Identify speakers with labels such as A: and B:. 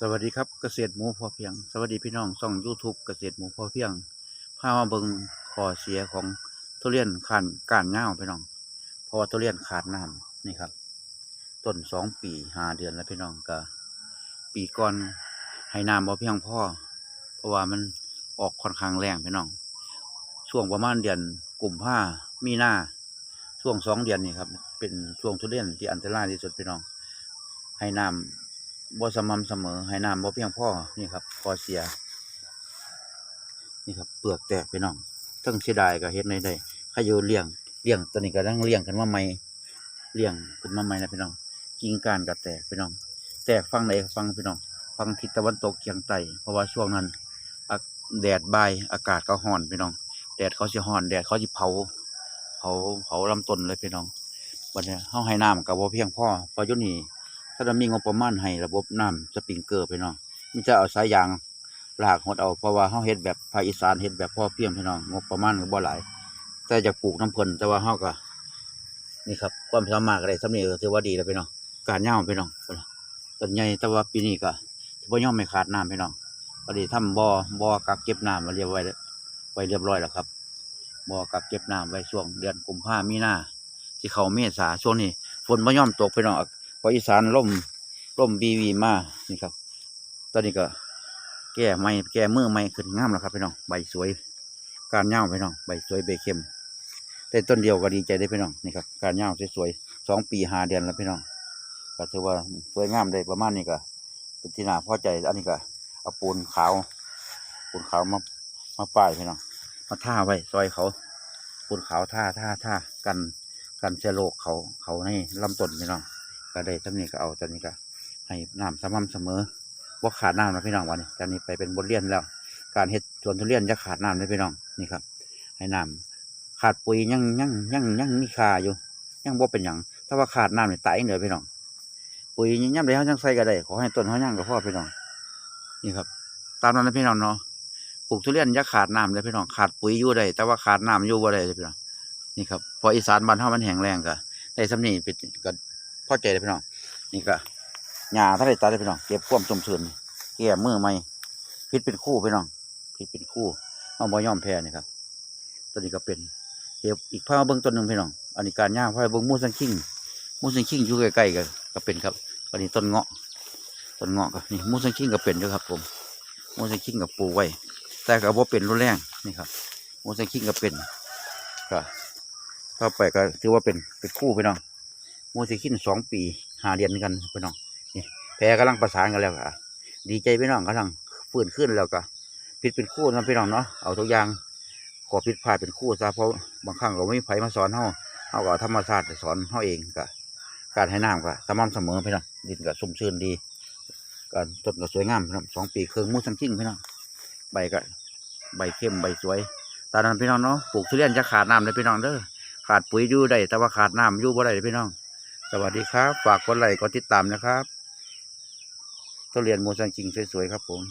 A: สวัสดีครับเกษตรหมูพอเพียง สวัสดีพี่น้องช่อง YouTube เกษตรหมูพอเพียงพามาเบิงข้อเสียของทุเรียนขานก้านเงาวพี่น้อง เพราะว่าทุเรียนขาดน้ำนี่ครับต้นสองปีหาเดือนแล้วพี่น้องก็ปีก่อนให้น้ำบ่เพียงพ่อเพราะว่ามันออกค่อนข้างแรงพี่น้องช่วงประมาณเดือนกลุ่มภามีหน้าช่วงสองเดือนนี่ครับเป็นช่วงทุเรียนที่อันตรายที่สุดพี่น้อง ให้น้ำ บ่สม่ำเสมอให้น้ำบ่เพียงพอนี่ครับพอเสีย นี่ครับเปลือกแตกพี่น้องทั้งเสียดายก็เฮ็ดในได้ขยูเลี้ยงเลี้ยงตัวนี้ก็ต้องเลี้ยงกันมาใหม่เลี้ยงขึ้นมาใหม่นะพี่น้องกิ่งก้านก็แตกพี่น้อง แตกฟังไหนฟังพี่น้องฟังทิศตะวันตกเฉียงใต้เพราะว่าช่วงนั้นแดดใบอากาศก็ร้อนพี่น้อง แดดเขาสิร้อน แดดเขาสิเผา เผาเผาลำต้นเลยพี่น้องวันนี้เฮาให้น้ำกับบ่เพียงพ่อพอยู่นี่ ถ้าเรามีงบประมาณให้ระบบน้ำสปริงเกอร์พี่น้องมันจะเอาสายยางลากหดเอาเพราะว่าเฮาเฮ็ดแบบภาคอีสานเฮ็ดแบบพ่อเพียงพี่น้องงบประมาณก็บ่หลายแต่จะปลูกน้ำเพิ่นแต่ว่าเฮาก็นี่ครับความสามารถก็ได้สำเนี้ก็ถือว่าดีแล้วพี่น้องการย่าพี่น้องต้นใหญ่แต่ว่าปีนี้ก็บ่ยอมไม่ขาดน้ำพี่น้องพอดีทำบ่อบ่อกักเก็บน้ำมาเรียบไว้แล้วไว้เรียบร้อยแล้วครับบ่อกักเก็บน้ำไว้ช่วงเดือนกุมภามีนาสิเขาเมษาช่วงนี้ฝนไม่ย่อมตกไปหนอก พราะอีสานล่มล่มบีวีมานี่ครับ ตอนนี้ก็ แก้ไม้แก้มือไม้ขึ้นงามแล้วครับพี่น้องใบสวยการเง่าพี่น้องใบสวยใบเข้มแต่ต้นเดียวก็ดีใจได้พี่น้องนี่ครับการเง่าสวยๆสองปีหาเดือนแล้วพี่น้องก็ถือว่าสวยงามได้ประมาณนี้ก็เป็นที่น่าพอใจอันนี้ก็เอาปูนขาวปูนขาวมามาป้ายพี่น้องมาท่าไว้ซอยเขาปูนขาวท่าท่าท่ากันกันเชื้อโรคเขาเขาในลำต้นพี่น้อง ก็ได้ทำนี้ก็เอาตอนนี้ก็ให้น้ำสม่ำเสมอว่าขาดน้ำนะพี่น้องวันนี้ตอนนี้ไปเป็นบทเรียนแล้ว การเฮ็ดสวนทุเรียนจะขาดน้ำเลยพี่น้องนี่ครับ ให้น้ำขาดปุ๋ยยังยังยังยังมีค่าอยู่ ยังบ่เป็นหยังถ้าว่าขาดน้ำเนี่ยตายเหนือพี่น้องปุ๋ยยังย่ำได้เขายังใส่ก็ได้ขอให้ต้นเขายังกับพ่อพี่น้องนี่ครับ ตามนั้นนะพี่น้องเนาะปลูกทุเรียนจะขาดน้ำเลยพี่น้องขาดปุ๋ยอยู่ได้แต่ว่าขาดน้ำอยู่บ่ได้พี่น้องนี่ครับพออีสานบ้านเฮามันแห้งแรงก็ได้สำนีเป็นก็ พอใจเลยพี่น้องนี่ก็หญ้าถ้าได้ตัดเลยพี่น้องเก็บความสมส่วนแก้มือใหม่พิษเป็นคู่พี่น้องพิษเป็นคู่เอาบ่ยอมแพ้นี่ครับตัวนี้ก็เป็นเก็บอีกผ้าเบิ้งต้นหนึ่งพี่น้องอันนี้การหย่าผ้าเบิ้งมูสังคิงมูสังคิงอยู่ใกล้ๆกันก็เป็นครับอันนี้ต้นเงาะต้นเงาะก็นี่มูสังคิงก็เป็นด้วยครับผมมูสังคิงกับปูไว้แต่ก็บ่เป็นรุนแรงนี่ครับมูสังคิงก็เป็นก็เข้าไปก็ถือว่าเป็นเป็นคู่พี่น้อง มูสิขินสองปีหาเดือนกันพี่น้องนี่แพรกำลังประสานกันแล้วก็ดีใจพี่น้องกำลังฟื้นขึ้นแล้วก็ผิดเป็นคู่นะพี่น้องเนาะเอาทุกอย่างขอผิดพลาดเป็นคู่ซะเพราะบางครั้งเราไม่มีไผมาสอนเฮาเฮาก็เอาธรรมชาติสอนเฮาเองก็การให้น้ำก็สม่ำเสมอพี่น้องดินก็สุ่มชื้นดีการต้นก็สวยงามพี่น้องสองปีเครึ่องมูสังกิ้งพี่น้องใบก็ใบเข้มใบสวยตอนนั้นพี่น้องเนาะปลูกทุเรียนจะขาดน้ำเลยพี่น้องเด้อขาดปุ๋ยอยู่ได้แต่ว่าขาดน้ำอยู่บ่ได้พี่น้อง สวัสดีครับ ฝากกดไลค์กดติดตามนะครับทุเรียนโมซังกิงสวยๆครับผม